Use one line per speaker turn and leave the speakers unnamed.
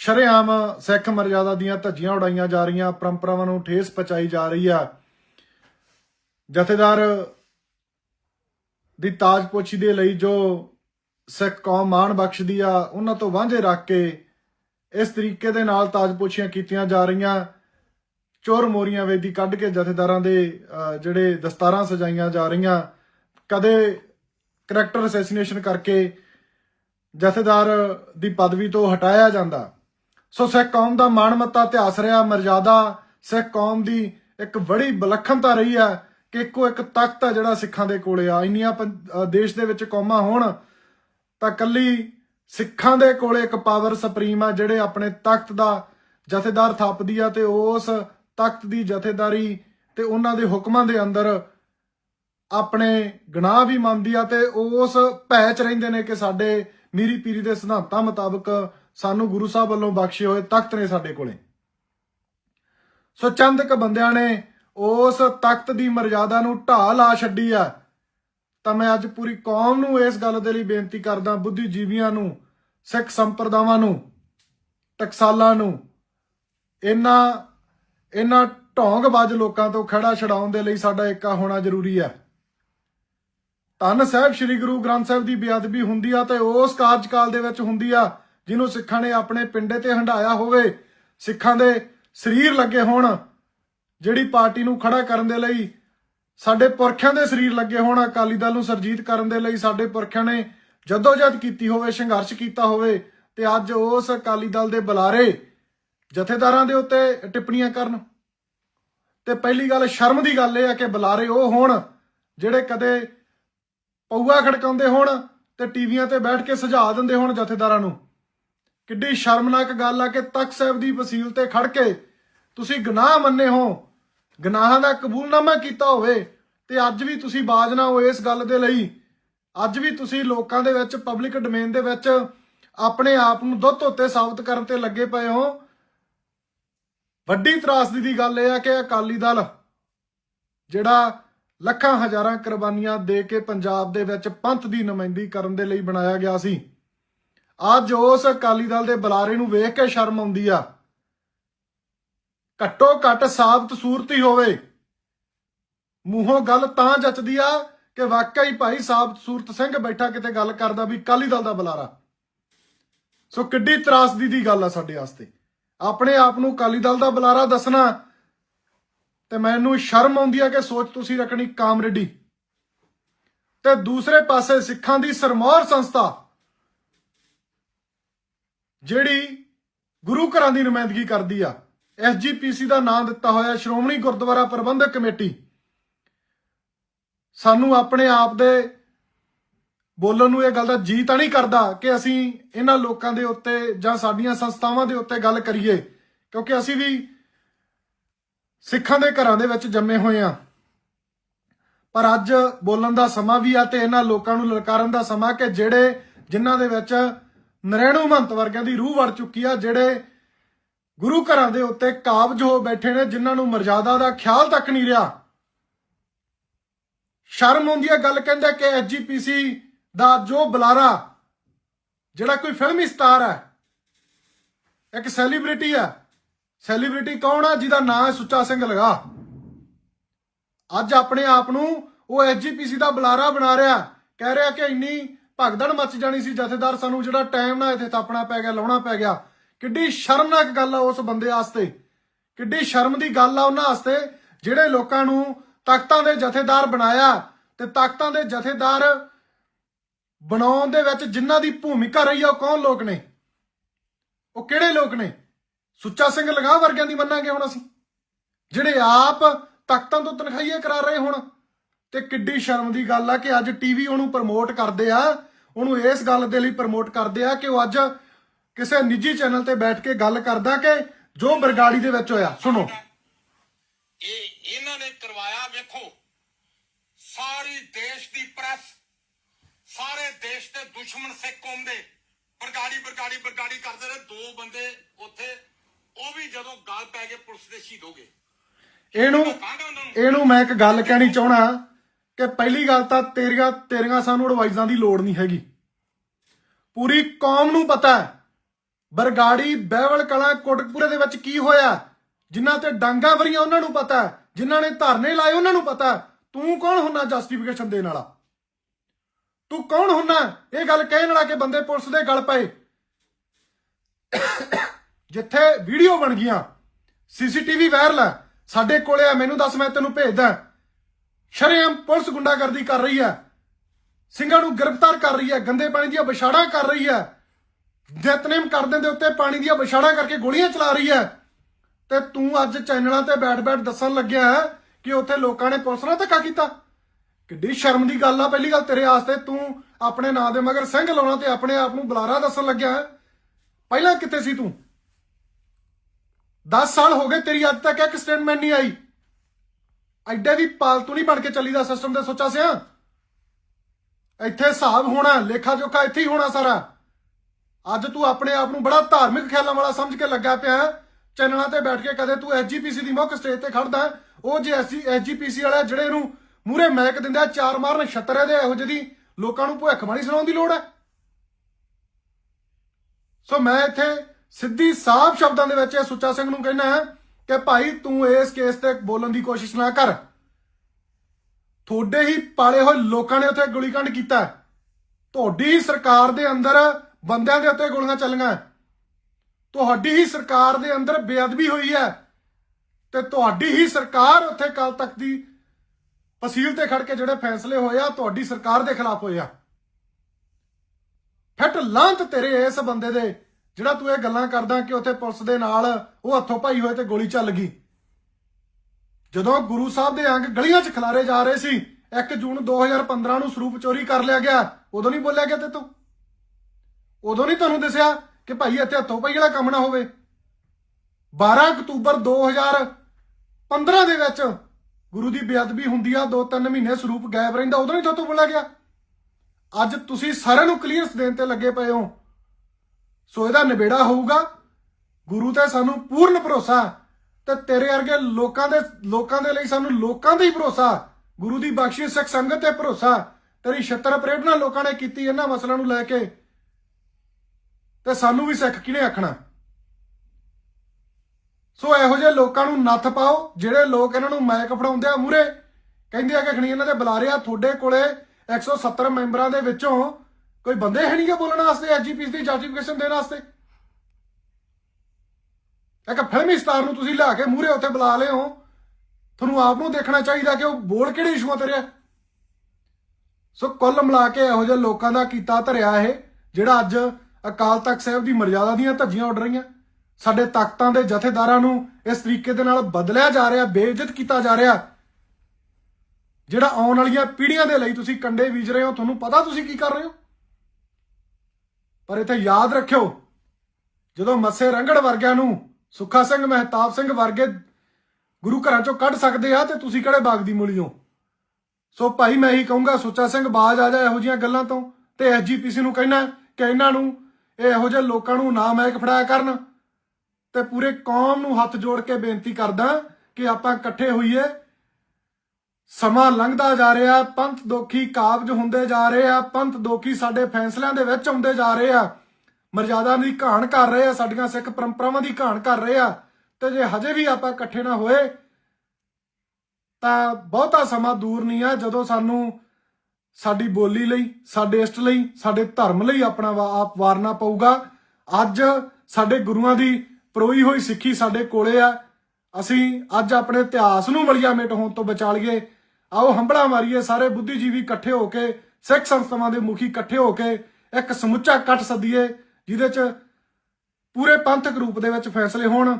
ਸ਼ਰੇਆਮ ਸਿੱਖ ਮਰਜ਼ਾਦਾ ਦੀਆਂ ਧੱਜੀਆਂ ਉਡਾਈਆਂ ਜਾ ਰਹੀਆਂ, ਪਰੰਪਰਾਵਾਂ ਨੂੰ ਠੇਸ ਪਹੁੰਚਾਈ ਜਾ ਰਹੀ ਆ। ਜਥੇਦਾਰ ਦੀ ਤਾਜਪੋਸ਼ੀ ਦੇ ਲਈ ਜੋ ਸਿੱਖ ਕੌਮ ਮਾਣ ਬਖਸ਼ਦੀ ਆ, ਉਹਨਾਂ ਤੋਂ ਵਾਂਝੇ ਰੱਖ ਕੇ ਇਸ ਤਰੀਕੇ ਦੇ ਨਾਲ ਤਾਜਪੋਸ਼ੀਆਂ ਕੀਤੀਆਂ ਜਾ ਰਹੀਆਂ। ਚੋਰ ਮੋਰੀਆਂ ਵੇਦੀ ਕੱਢ ਕੇ ਜਥੇਦਾਰਾਂ ਦੇ ਜਿਹੜੇ ਦਸਤਾਰਾਂ ਸਜਾਈਆਂ ਜਾ ਰਹੀਆਂ। ਕਦੇ ਕਰੈਕਟਰ ਅਸੈਸੀਨੇਸ਼ਨ ਕਰਕੇ ਜਥੇਦਾਰ ਦੀ ਪਦਵੀ ਤੋਂ ਹਟਾਇਆ ਜਾਂਦਾ। ਸੋ ਸਿੱਖ ਕੌਮ ਦਾ ਮਾਣਮੱਤਾ ਇਤਿਹਾਸ ਰਿਹਾ, ਮਰਜ਼ਾਦਾ ਸਿੱਖ ਕੌਮ ਦੀ ਇੱਕ ਬੜੀ ਵਿਲੱਖਣਤਾ ਰਹੀ ਹੈ ਕਿ ਇੱਕੋ ਇੱਕ ਤਖਤ ਆ ਜਿਹੜਾ ਸਿੱਖਾਂ ਦੇ ਕੋਲੇ ਆ। ਇੰਨੀਆਂ ਪੰ- ਦੇਸ਼ ਦੇ ਵਿੱਚ ਕੌਮਾਂ ਹੋਣ ਤਾਂ ਕੱਲੀ ਸਿੱਖਾਂ ਦੇ ਕੋਲੇ ਇੱਕ ਪਾਵਰ ਸੁਪਰੀਮ ਆ ਜਿਹੜੇ ਆਪਣੇ ਤਖਤ ਦਾ ਜਥੇਦਾਰ ਥਾਪਦੀ ਆ ਤੇ ਉਸ ਤਖਤ ਦੀ ਜਥੇਦਾਰੀ ਤੇ ਉਹਨਾਂ ਦੇ ਹੁਕਮਾਂ ਦੇ ਅੰਦਰ ਆਪਣੇ ਗੁਨਾਹ ਵੀ ਮੰਨਦੀ ਆ ਤੇ ਉਸ ਭੈ ਚ ਰਹਿੰਦੇ ਨੇ ਕਿ ਸਾਡੇ ਮੀਰੀ ਪੀਰੀ ਦੇ ਸਿਧਾਂਤਾਂ ਮੁਤਾਬਕ ਸਾਨੂੰ ਗੁਰੂ ਸਾਹਿਬ ਵੱਲੋਂ ਬਖਸ਼ੇ ਹੋਏ ਤਖਤ ਨੇ ਸਾਡੇ ਕੋਲੇ। ਸੋ ਚੰਦ ਕ ਬੰਦਿਆਂ ਨੇ ਉਸ ਤਖਤ ਦੀ ਮਰਜ਼ਾਦਾ ਨੂੰ ਢਾਹ ਲਾ ਛੱਡੀ ਆ। ਤਾਂ ਮੈਂ ਅੱਜ ਪੂਰੀ ਕੌਮ ਨੂੰ ਇਸ ਗੱਲ ਦੇ ਲਈ ਬੇਨਤੀ ਕਰਦਾ, ਬੁੱਧੀਜੀਵੀਆਂ ਨੂੰ, ਸਿੱਖ ਸੰਪਰਦਾਵਾਂ ਨੂੰ, ਟਕਸਾਲਾਂ ਨੂੰ, ਇਹਨਾਂ ਇਹਨਾਂ ਢੋਂਗਬਾਜ਼ ਲੋਕਾਂ ਤੋਂ ਖੜਾ ਛਡਾਉਣ ਦੇ ਲਈ ਸਾਡਾ ਏਕਾ ਹੋਣਾ ਜ਼ਰੂਰੀ ਹੈ ਧੰਨ ਸਾਹਿਬ, ਸ੍ਰੀ ਗੁਰੂ ਗ੍ਰੰਥ ਸਾਹਿਬ ਦੀ ਬੇਅਦਬੀ ਹੁੰਦੀ ਆ ਤੇ ਉਸ ਕਾਰਜਕਾਲ ਦੇ ਵਿੱਚ ਹੁੰਦੀ ਆ ਜਿਹਨੂੰ ਸਿੱਖਾਂ ਨੇ ਆਪਣੇ ਪਿੰਡੇ ਤੇ ਹੰਡਾਇਆ ਹੋਵੇ, ਸਿੱਖਾਂ ਦੇ ਸਰੀਰ ਲੱਗੇ ਹੋਣ, ਜਿਹੜੀ ਪਾਰਟੀ ਨੂੰ ਖੜਾ ਕਰਨ ਦੇ ਲਈ ਸਾਡੇ ਪੁਰਖਿਆਂ ਦੇ ਸਰੀਰ ਲੱਗੇ ਹੋਣ, ਅਕਾਲੀ ਦਲ ਨੂੰ ਸਰਜੀਤ ਕਰਨ ਦੇ ਲਈ ਸਾਡੇ ਪੁਰਖਿਆਂ ਨੇ ਜਦੋਜਹਿਦ ਕੀਤੀ ਹੋਵੇ, ਸੰਘਰਸ਼ ਕੀਤਾ ਹੋਵੇ, ਤੇ ਅੱਜ ਉਸ ਅਕਾਲੀ ਦਲ ਦੇ ਬੁਲਾਰੇ ਜਥੇਦਾਰਾਂ ਦੇ ਉੱਤੇ ਟਿੱਪਣੀਆਂ ਕਰਨ। ਤੇ ਪਹਿਲੀ ਗੱਲ ਸ਼ਰਮ ਦੀ ਗੱਲ ਇਹ ਆ ਕਿ ਬੁਲਾਰੇ ਉਹ ਹੋਣ ਜਿਹੜੇ ਕਦੇ ਪਊਆ ਖੜਕਾਉਂਦੇ ਹੋਣ ਤੇ ਟੀਵੀਆਂ ਤੇ ਬੈਠ ਕੇ ਸੁਝਾ ਦਿੰਦੇ ਹੋਣ ਜਥੇਦਾਰਾਂ ਨੂੰ। ਕਿੱਡੀ ਸ਼ਰਮਨਾਕ ਗੱਲ ਆ ਕਿ ਤਖਤ ਸਾਹਿਬ ਦੀ ਵਸੀਲ ਤੇ ਖੜ ਕੇ ਤੁਸੀਂ ਗੁਨਾਹ ਮੰਨੇ ਹੋ। ਗੁਨਾਹਾਂ ਦਾ ਕਬੂਲਨਾਮਾ ਕੀਤਾ ਹੋਵੇ ਤੇ ਅੱਜ ਵੀ ਤੁਸੀਂ ਬਾਜ ਨਾ ਹੋ ਇਸ ਗੱਲ ਦੇ ਲਈ। ਅੱਜ ਵੀ ਤੁਸੀਂ ਲੋਕਾਂ ਦੇ ਵਿੱਚ ਪਬਲਿਕ ਡੋਮੇਨ ਦੇ ਵਿੱਚ ਆਪਣੇ ਆਪ ਨੂੰ ਦੁੱਧ ਧੋਤੇ ਸਾਬਤ ਕਰਨ ਤੇ ਲੱਗੇ ਪਏ ਹੋ। ਵੱਡੀ ਤਰਾਸਦੀ ਦੀ ਗੱਲ ਇਹ ਆ ਕਿ ਅਕਾਲੀ ਦਲ ਜਿਹੜਾ ਲੱਖਾਂ ਹਜ਼ਾਰਾਂ ਕੁਰਬਾਨੀਆਂ ਦੇ ਕੇ ਪੰਜਾਬ ਦੇ ਵਿੱਚ ਪੰਥ ਦੀ ਨੁਮਾਇੰਦਗੀ ਕਰਨ ਦੇ ਲਈ ਬਣਾਇਆ ਗਿਆ ਸੀ। ਅੱਜ ਉਸ ਅਕਾਲੀ ਦਲ ਦੇ ਬੁਲਾਰੇ ਨੂੰ ਵੇਖ ਕੇ ਸ਼ਰਮ ਆਉਂਦੀ ਆ। ਘੱਟੋ ਘੱਟ ਸਾਬਤ ਸੂਰਤ ਹੀ ਹੋਵੇ। ਮੂੰਹੋਂ ਗੱਲ ਤਾਂ ਜੱਚਦੀ ਆ ਕਿ ਵਾਕਈ ਭਾਈ ਸਾਬਤ ਸੂਰਤ ਸਿੰਘ ਬੈਠਾ ਕਿਤੇ ਗੱਲ ਕਰਦਾ ਵੀ ਅਕਾਲੀ ਦਲ ਦਾ ਬੁਲਾਰਾ। ਸੋ ਕਿੱਡੀ ਤਰਾਸਦੀ ਦੀ ਗੱਲ ਆ ਸਾਡੇ ਵਾਸਤੇ। ਆਪਣੇ ਆਪ ਨੂੰ ਅਕਾਲੀ ਦਲ ਦਾ ਬੁਲਾਰਾ ਦੱਸਣਾ ਤੇ ਮੈਨੂੰ ਸ਼ਰਮ ਆਉਂਦੀ ਆ ਕਿ ਸੋਚ ਤੁਸੀਂ ਰੱਖਣੀ ਕਾਮਰੇਡੀ। ਤੇ ਦੂਸਰੇ ਪਾਸੇ ਸਿੱਖਾਂ ਦੀ ਸਰਮੌਰ ਸੰਸਥਾ ਜਿਹੜੀ ਗੁਰੂ ਘਰਾਂ ਦੀ ਨੁਮਾਇੰਦਗੀ ਕਰਦੀ ਆ ਐਸਜੀਪੀਸੀ ਦਾ ਨਾਮ ਦਿੱਤਾ ਹੋਇਆ ਸ਼੍ਰੋਮਣੀ ਗੁਰਦੁਆਰਾ ਪ੍ਰਬੰਧਕ ਕਮੇਟੀ, ਸਾਨੂੰ ਆਪਣੇ ਆਪ ਦੇ ਬੋਲਣ ਨੂੰ ਇਹ ਗੱਲ ਦਾ ਜੀ ਤਾਂ ਨਹੀਂ ਕਰਦਾ ਕਿ ਅਸੀਂ ਇਹਨਾਂ ਲੋਕਾਂ ਦੇ ਉੱਤੇ ਜਾਂ ਸਾਡੀਆਂ ਸੰਸਥਾਵਾਂ ਦੇ ਉੱਤੇ ਗੱਲ ਕਰੀਏ, ਕਿਉਂਕਿ ਅਸੀਂ ਵੀ ਸਿੱਖਾਂ ਦੇ ਘਰਾਂ ਦੇ ਵਿੱਚ ਜੰਮੇ ਹੋਏ ਆ। ਪਰ ਅੱਜ ਬੋਲਣ ਦਾ ਸਮਾਂ ਵੀ ਆ ਤੇ ਇਹਨਾਂ ਲੋਕਾਂ ਨੂੰ ਲਲਕਾਰਨ ਦਾ ਸਮਾਂ ਕਿ ਜਿਹੜੇ ਜਿਨ੍ਹਾਂ ਦੇ ਵਿੱਚ ਨਰੈਣੂ ਮਹੰਤ ਵਰਗਿਆਂ ਦੀ ਰੂਹ ਵੜ ਚੁੱਕੀ ਆ, ਜਿਹੜੇ ਗੁਰੂ ਘਰਾਂ ਦੇ ਉੱਤੇ ਕਾਬਜ ਹੋ ਬੈਠੇ ਨੇ, ਜਿਨ੍ਹਾਂ ਨੂੰ ਮਰਜ਼ਾਦਾ ਦਾ ਖਿਆਲ ਤੱਕ ਨਹੀਂ ਰਿਹਾ। ਸ਼ਰਮ ਆਉਂਦੀ ਆ, ਗੱਲ ਕਹਿੰਦਾ ਕਿ ਐਸਜੀਪੀਸੀ ਦਾ ਜੋ ਬੁਲਾਰਾ, ਜਿਹੜਾ ਕੋਈ ਫਿਲਮੀ ਸਟਾਰ ਹੈ ਇੱਕ ਸੈਲੀਬ੍ਰਿਟੀ ਹੈ ਸੈਲੀਬ੍ਰਿਟੀ ਕੌਣ ਆ, ਜਿਹਦਾ ਨਾਮ ਹੈ ਸੁੱਚਾ ਸਿੰਘ ਲਗਾ। ਅੱਜ ਆਪਣੇ ਆਪ ਨੂੰ ਉਹ ਐਸਜੀਪੀਸੀ ਦਾ ਬੁਲਾਰਾ ਬਣਾ ਰਿਹਾ, ਕਹਿ ਰਿਹਾ ਕਿ ਇੰਨੀ ਭਗਦੜ ਮੱਚ ਜਾਣੀ ਸੀ ਜਥੇਦਾਰ ਸਾਨੂੰ ਜਿਹੜਾ ਟਾਈਮ ਨਾਲ ਇੱਥੇ ਤਾਪਣਾ ਪੈ ਗਿਆ, ਲਾਉਣਾ ਪੈ ਗਿਆ। ਕਿੱਡੀ ਸ਼ਰਮਨਾਕ ਗੱਲ ਆ ਉਸ ਬੰਦੇ ਵਾਸਤੇ। ਕਿੱਡੀ ਸ਼ਰਮ ਦੀ ਗੱਲ ਆ ਉਹਨਾਂ ਵਾਸਤੇ ਜਿਹੜੇ ਲੋਕਾਂ ਨੂੰ ਤਖਤਾਂ ਦੇ ਜਥੇਦਾਰ ਬਣਾਇਆ ਤੇ ਤਖਤਾਂ ਦੇ ਜਥੇਦਾਰ ਬਣਾਉਣ ਦੇ ਵਿੱਚ ਜਿਨ੍ਹਾਂ ਦੀ ਭੂਮਿਕਾ ਰਹੀ ਆ ਉਹ ਕੌਣ ਲੋਕ ਨੇ? ਉਹ ਕਿਹੜੇ ਲੋਕ ਨੇ? ਸੁੱਚਾ ਸਿੰਘ ਲਗਾ ਵਰਗਿਆਂ ਦੀ ਮੰਨਾਂਗੇ ਹੁਣ ਅਸੀਂ। ਜਿਹੜੇ ਆਪ ਤਖਤਾਂ ਤੋਂ ਤਨਖਾਹੀਏ ਕਰਾ ਰਹੇ ਹੁਣ। ਤੇ ਕਿੱਡੀ ਸ਼ਰਮ ਦੀ ਗੱਲ ਆ ਕਿ ਅੱਜ ਟੀਵੀ ਉਹਨੂੰ ਪ੍ਰਮੋਟ ਕਰਦੇ ਆ ਉਹਨੂੰ ਇਸ ਗੱਲ ਦੇ ਲਈ ਪ੍ਰਮੋਟ ਕਰਦੇ ਆ ਕਿ ਉਹ ਅੱਜ ਕਿਸੇ ਨਿੱਜੀ ਚੈਨਲ ਤੇ ਬੈਠ ਕੇ ਗੱਲ ਕਰਦਾ ਕਿ ਜੋ ਬਰਗਾੜੀ ਦੇ ਵਿੱਚ ਹੋਇਆ। ਸੁਣੋ।
ਇਹ ਇਹਨਾਂ ਨੇ ਕਰਵਾਇਆ ਵੇਖੋ। ਸਾਰੀ ਦੇਸ਼ ਦੀ ਪ੍ਰੈਸ ਸਾਰੇ ਦੇਸ਼ ਦੇ ਦੁਸ਼ਮਣ ਸਿੱਖ ਕੌਮ ਦੇ ਬਰਗਾੜੀ ਬਰਗਾੜੀ ਬਰਗਾੜੀ ਕਰਦੇ ਰਹੇ। ਦੋ ਬੰਦੇ ਉੱਥੇ ਉਹ ਵੀ ਜਦੋਂ ਗੱਲ ਪੈ ਗਏ ਪੁਲਿਸ ਦੇ ਸ਼ਹੀਦ ਹੋ ਗਏ।
ਇਹਨੂੰ ਇਹਨੂੰ ਮੈਂ ਇੱਕ ਗੱਲ ਕਹਿਣੀ ਚਾਹਣਾ ਕਿ ਪਹਿਲੀ ਗੱਲ ਤਾਂ ਤੇਰੀਆਂ ਤੇਰੀਆਂ ਸਾਨੂੰ ਐਡਵਾਈਜ਼ਾਂ ਦੀ ਲੋੜ ਨਹੀਂ ਹੈਗੀ। ਪੂਰੀ ਕੌਮ ਨੂੰ ਪਤਾ ਹੈ, ਬਰਗਾੜੀ, ਬਹਿਵਲ ਕਲਾਂ, ਕੋਟਕਪੂਰੇ ਦੇ ਵਿੱਚ ਕੀ ਹੋਇਆ ਜਿਨ੍ਹਾਂ ਤੇ ਡਾਂਗਾ ਵਰੀਆਂ ਉਹਨਾਂ ਨੂੰ ਪਤਾ ਹੈ। ਜਿਨ੍ਹਾਂ ਨੇ ਧਰਨੇ ਲਾਏ ਉਹਨਾਂ ਨੂੰ ਪਤਾ ਤੂੰ ਕੌਣ ਹੁੰਨਾ ਜਸਟੀਫਿਕੇਸ਼ਨ ਦੇਣ ਵਾਲਾ? ਤੂੰ ਕੌਣ ਹੁੰਨਾ ਇਹ ਗੱਲ ਕਹਿਣ ਵਾਲਾ ਕਿ ਬੰਦੇ ਪੁਲਿਸ ਦੇ ਗਲ ਪਏ। ਜਿੱਥੇ ਵੀਡੀਓ ਬਣ ਗਈਆਂ ਸੀਸੀਟੀਵੀ ਵਾਇਰਲ ਹੈ, ਸਾਡੇ ਕੋਲੇ ਆ, ਮੈਨੂੰ ਦੱਸ, ਮੈਂ ਤੈਨੂੰ ਭੇਜਦਾ ਸ਼ਰੇਆਮ ਪੁਲਿਸ ਗੁੰਡਾਗਰਦੀ ਕਰ ਰਹੀ ਹੈ। ਸਿੰਘਾਂ ਨੂੰ ਗ੍ਰਿਫਤਾਰ ਕਰ ਰਹੀ ਹੈ, ਗੰਦੇ ਪਾਣੀ ਦੀਆਂ ਵਿਛਾੜਾਂ ਕਰ ਰਹੀ ਹੈ। ਜਤਨੇਮ ਕਰਦਿਆਂ ਦੇ ਉੱਤੇ ਪਾਣੀ ਦੀਆਂ ਵਿਛਾੜਾਂ ਕਰਕੇ ਗੋਲੀਆਂ ਚਲਾ ਰਹੀ ਹੈ। ਤੇ ਤੂੰ ਅੱਜ ਚੈਨਲਾਂ ਤੇ ਬੈਠ-ਬੈਠ ਦੱਸਣ ਲੱਗਿਆ ਹੈ ਕਿ ਉੱਥੇ ਲੋਕਾਂ ਨੇ ਪੁਲਿਸ ਨਾਲ ਧੱਕਾ ਕੀਤਾ। ਕਿੱਡੀ ਸ਼ਰਮ ਦੀ ਗੱਲ ਆ, ਪਹਿਲੀ ਗੱਲ ਤੇਰੇ ਵਾਸਤੇ ਤੂੰ ਆਪਣੇ ਨਾਂ ਦੇ ਮਗਰ ਸਿੰਘ ਲਾਉਣਾ ਤੇ ਆਪਣੇ ਆਪ ਨੂੰ ਬੁਲਾਰਾ ਦੱਸਣ ਲੱਗਿਆ ਹੈ। ਪਹਿਲਾਂ ਕਿੱਥੇ ਸੀ ਤੂੰ? 10 ਸਾਲ ਹੋ ਗਏ ਤੇਰੀ ਅੱਜ ਤੱਕ ਇੱਕ ਸਟੇਟਮੈਂਟ ਨਹੀਂ ਆਈ। ਐਡੇ ਵੀ ਪਾਲਤੂ ਨਹੀਂ ਬਣ ਕੇ ਚੱਲੀਦਾ ਸਿਸਟਮ ਦੇ ਸੋਚਾ ਸਿਆ। ਇੱਥੇ ਹਿਸਾਬ ਹੋਣਾ, ਲੇਖਾ ਜੋਖਾ ਇੱਥੇ ਹੀ ਹੋਣਾ ਸਾਰਾ। ਅੱਜ ਤੂੰ ਆਪਣੇ ਆਪ ਨੂੰ ਬੜਾ ਧਾਰਮਿਕ ਖਿਆਲਾਂ ਵਾਲਾ ਸਮਝ ਕੇ ਲੱਗਾ ਪਿਆ ਹੈ। ਚੈਨਲਾਂ ਤੇ ਬੈਠ ਕੇ ਕਦੇ ਤੂੰ ਐਸਜੀਪੀਸੀ ਦੀ ਮੁੱਖ ਸਟੇਜ ਤੇ ਖੜਦਾ ਉਹ ਜੇ ਐਸਜੀ ਐਸਜੀਪੀਸੀ ਵਾਲੇ ਜਿਹੜੇ ਨੂੰ ਮੂਰੇ ਮੈਕ ਦਿੰਦਾ ਚਾਰ ਮਾਰਨ ਛੱਤਰ ਦੇ ਇਹੋ ਜਿਹੀ ਦੀ, ਲੋਕਾਂ ਨੂੰ ਭੁੱਖਬਾਣੀ ਸੁਣਾਉਣ ਦੀ ਲੋੜ ਹੈ। ਸੋ ਮੈਂ ਇੱਥੇ ਸਿੱਧੀ ਸਾਫ਼ ਸ਼ਬਦਾਂ ਦੇ ਵਿੱਚ ਇਹ ਸੁੱਚਾ ਸਿੰਘ ਨੂੰ ਕਹਿਣਾ ਹੈ ਕਿ ਭਾਈ ਤੂੰ ਇਸ ਕੇਸ ਤੇ ਬੋਲਣ ਦੀ ਕੋਸ਼ਿਸ਼ ਨਾ ਕਰ। ਤੁਹਾਡੇ ਹੀ ਪਾਲੇ ਹੋਏ ਲੋਕਾਂ ਨੇ ਉੱਥੇ ਗੋਲੀकांड ਕੀਤਾ ਤੁਹਾਡੀ ਹੀ ਸਰਕਾਰ ਦੇ ਅੰਦਰ ਬੰਦਿਆਂ ਦੇ ਉੱਤੇ ਗੋਲੀਆਂ ਚੱਲੀਆਂ ਤੁਹਾਡੀ ਹੀ ਸਰਕਾਰ ਦੇ ਅੰਦਰ ਬੇਅਦਬੀ ਹੋਈ ਹੈ। ਤੇ ਤੁਹਾਡੀ ਹੀ ਸਰਕਾਰ ਉੱਥੇ ਕੱਲ ਤੱਕ ਦੀ ਫਸੀਲ ਤੇ ਖੜ ਕੇ ਜਿਹੜੇ ਫੈਸਲੇ ਹੋਏ ਆ, ਤੁਹਾਡੀ ਸਰਕਾਰ ਦੇ ਖਿਲਾਫ ਹੋਏ ਆ। ਫਟ ਲਾਂਤ ਤੇਰੇ ਇਸ ਬੰਦੇ ਦੇ। ਜਿਹੜਾ ਤੂੰ ਇਹ ਗੱਲਾਂ ਕਰਦਾ ਕਿ ਉੱਥੇ ਪੁਲਿਸ ਦੇ ਨਾਲ ਉਹ ਹੱਥੋਂ ਪਾਈ ਹੋਏ ਤੇ ਗੋਲੀ ਚੱਲ ਗਈ। ਜਦੋਂ ਗੁਰੂ ਸਾਹਿਬ ਦੇ ਅੰਗ ਗਲੀਆਂ 'ਚ ਖਿਲਾਰੇ ਜਾ ਰਹੇ ਸੀ 1 ਜੂਨ 2015 ਨੂੰ ਸਰੂਪ ਚੋਰੀ ਕਰ ਲਿਆ ਗਿਆ। ਉਦੋਂ ਨਹੀਂ ਬੋਲਿਆ ਗਿਆ ਤੇ ਤੂੰ? ਉਦੋਂ ਨਹੀਂ ਤੁਹਾਨੂੰ ਦੱਸਿਆ ਕਿ ਭਾਈ ਇੱਥੇ ਹੱਥੋਂ ਪਾਈ ਵਾਲਾ ਕੰਮ ਨਾ ਹੋਵੇ? 12 ਅਕਤੂਬਰ 2015 ਦੇ ਵਿੱਚ ਗੁਰੂ ਦੀ ਬੇਅਦਬੀ ਹੁੰਦੀ ਆ 2-3 ਮਹੀਨੇ ਸਰੂਪ ਗਾਇਬ ਰਹਿੰਦਾ, ਉਦੋਂ ਨਹੀਂ ਤੁਹਾਨੂੰ ਬੋਲਿਆ ਗਿਆ? ਅੱਜ ਤੁਸੀਂ ਸਾਰਿਆਂ ਨੂੰ ਕਲੀਅਰਸ ਦੇਣ ਤੇ ਲੱਗੇ ਪਏ ਹੋ। ਸੋ ਇਹਦਾ ਨਿਬੇੜਾ ਹੋਊਗਾ। ਗੁਰੂ ਤੇ ਸਾਨੂੰ ਪੂਰਨ ਭਰੋਸਾ। ਤੇ ਤੇਰੇ ਵਰਗੇ ਲੋਕਾਂ ਦੇ ਲੋਕਾਂ ਦੇ ਲਈ ਸਾਨੂੰ ਲੋਕਾਂ ਦਾ ਹੀ ਭਰੋਸਾ। ਗੁਰੂ ਦੀ ਬਖਸ਼ਿਸ਼, ਸਿੱਖ ਸੰਗਤ ਤੇ ਭਰੋਸਾ। ਤੇਰੀ ਛਤਰ ਪ੍ਰੇਰਣਾ ਲੋਕਾਂ ਨੇ ਕੀਤੀ ਇਹਨਾਂ ਮਸਲਿਆਂ ਨੂੰ ਲੈ ਕੇ। ਤੇ ਸਾਨੂੰ ਵੀ ਸਿੱਖ ਕਿਹਨੇ ਆਖਣਾ? ਸੋ ਇਹੋ ਜਿਹੇ ਲੋਕਾਂ ਨੂੰ ਨੱਥ ਪਾਓ, ਜਿਹੜੇ ਲੋਕ ਇਹਨਾਂ ਨੂੰ ਮੈਕ ਫੜਾਉਂਦੇ ਆ ਮੂਰੇ ਕਹਿੰਦੇ ਆ ਕਿ ਖਣੀ ਇਹਨਾਂ ਦੇ ਬੁਲਾਰੇ ਆ ਤੁਹਾਡੇ ਕੋਲੇ। 170 ਮੈਂਬਰਾਂ ਦੇ ਵਿੱਚੋਂ ਕੋਈ ਬੰਦੇ ਹੈ ਨਹੀਂਗੇ ਬੋਲਣ ਵਾਸਤੇ ਐਜੀਪੀਸ ਦੀ ਜਸਟੀਫਿਕੇਸ਼ਨ ਦੇਣ ਵਾਸਤੇ? ਇੱਕ ਫਿਲਮੀ ਸਟਾਰ ਨੂੰ ਤੁਸੀਂ ਲਿਆ ਕੇ ਮੂਰੇ ਉੱਥੇ ਬੁਲਾ ਲਏ ਹੋ, ਤੁਹਾਨੂੰ ਆਪ ਨੂੰ ਦੇਖਣਾ ਚਾਹੀਦਾ ਕਿ ਉਹ ਬੋਲ ਕਿਹੜੇ ਇਸ਼ੂਆਂ ਤੇ ਰਿਹਾ। ਸੋ ਕੁੱਲ ਮਿਲਾ ਕੇ ਇਹੋ ਜਿਹੇ ਲੋਕਾਂ ਦਾ ਕੀਤਾ ਧਰਿਆ ਇਹ, ਜਿਹੜਾ ਅੱਜ ਅਕਾਲ ਤਖਤ ਸਾਹਿਬ ਦੀ ਮਰਜ਼ਾਦਾ ਦੀਆਂ ਧੱਜੀਆਂ ਉੱਡ ਰਹੀਆਂ। ਸਾਡੇ ਤਾਕਤਾਂ ਦੇ ਜਥੇਦਾਰਾਂ ਨੂੰ ਇਸ ਤਰੀਕੇ ਦੇ ਨਾਲ ਬਦਲਿਆ ਜਾ ਰਿਹਾ, ਬੇਇੱਜ਼ਤ ਕੀਤਾ ਜਾ ਰਿਹਾ। ਜਿਹੜਾ ਆਉਣ ਵਾਲੀਆਂ ਪੀੜ੍ਹੀਆਂ ਦੇ ਲਈ ਤੁਸੀਂ ਕੰਡੇ ਬੀਜ ਰਹੇ ਹੋ, ਤੁਹਾਨੂੰ ਪਤਾ ਤੁਸੀਂ ਕੀ ਕਰ ਰਹੇ ਹੋ? ਪਰ ਇੱਥੇ ਯਾਦ ਰੱਖਿਓ, ਜਦੋਂ ਮੱਸੇ ਰੰਗੜ ਵਰਗਿਆਂ ਨੂੰ ਸੁੱਖਾ ਸਿੰਘ, ਮਹਿਤਾਬ ਸਿੰਘ ਵਰਗੇ ਗੁਰੂ ਘਰਾਂ ਚੋਂ ਕੱਢ ਸਕਦੇ ਆ, ਤੇ ਤੁਸੀਂ ਕਿਹੜੇ ਬਾਗ ਦੀ ਮੂਲੀ ਸੋ ਭਾਈ ਮੈਂ ਇਹੀ ਕਹੂੰਗਾ, ਸੁੱਚਾ ਸਿੰਘ ਬਾਜ ਆ ਜਾ ਇਹੋ ਜੀਆਂ ਗੱਲਾਂ ਤੋਂ, ਤੇ ਐਸਜੀਪੀਸੀ ਨੂੰ ਕਹਿਣਾ ਕਿ ਇਹਨਾਂ ਨੂੰ ਇਹ ਇਹੋ ਜਿਹੇ ਲੋਕਾਂ ਨੂੰ ਨਾ ਮੈਕ ਫੜਾਇਆ ਕਰਨ, ਤੇ ਪੂਰੇ ਕੌਮ ਨੂੰ ਹੱਥ ਜੋੜ ਕੇ ਬੇਨਤੀ ਕਰਦਾ ਕਿ ਆਪਾਂ ਇਕੱਠੇ ਹੋਈਏ ਸਮਾਂ ਲੰਘਦਾ ਜਾ ਰਿਹਾ, ਪੰਥ ਦੋਖੀ ਕਾਬਜ ਹੁੰਦੇ ਜਾ ਰਹੇ ਆ, ਪੰਥ ਦੋਖੀ ਸਾਡੇ ਫੈਸਲਿਆਂ ਦੇ ਵਿੱਚ ਆਉਂਦੇ ਜਾ ਰਹੇ ਆ। ਮਰਜ਼ਾਦਾ ਦੀ ਘਾਣ ਕਰ ਰਹੇ ਆ, ਸਾਡੀਆਂ ਸਿੱਖ ਪਰੰਪਰਾਵਾਂ ਦੀ ਘਾਣ ਕਰ ਰਹੇ ਆ। ਤੇ ਜੇ ਹਜੇ ਵੀ ਆਪਾਂ ਇਕੱਠੇ ਨਾ ਹੋਏ, ਤਾਂ ਬਹੁਤਾ ਸਮਾਂ ਦੂਰ ਨਹੀਂ ਆ, ਜਦੋਂ ਸਾਨੂੰ ਸਾਡੀ ਬੋਲੀ ਲਈ, ਸਾਡੇ ਇਸ਼ਟ ਲਈ, ਸਾਡੇ ਧਰਮ ਲਈ ਆਪਣਾ ਵਾ- ਆਪ ਵਾਰਨਾ ਪਊਗਾ। ਅੱਜ ਸਾਡੇ ਗੁਰੂਆਂ ਦੀ ਪਰੋਈ ਹੋਈ ਸਿੱਖੀ ਸਾਡੇ ਕੋਲੇ ਆ। ਅਸੀਂ ਅੱਜ ਆਪਣੇ ਇਤਿਹਾਸ ਨੂੰ ਮਲੀਆ ਮੇਟ ਹੋਣ ਤੋਂ ਬਚਾ ਲਈਏ। ਆਓ ਹੰਬੜਾ ਮਾਰੀਏ, ਸਾਰੇ ਬੁੱਧੀਜੀਵੀ ਇਕੱਠੇ ਹੋ ਕੇ, ਸਿੱਖ ਸੰਸਥਾਵਾਂ ਦੇ ਮੁਖੀ ਇਕੱਠੇ ਹੋ ਕੇ, ਇੱਕ ਸਮੁੱਚਾ ਇਕੱਠ ਸੱਦੀਏ, ਜਿਹਦੇ ਚ ਪੂਰੇ ਪੰਥਕ ਰੂਪ ਦੇ ਵਿੱਚ ਫੈਸਲੇ ਹੋਣ।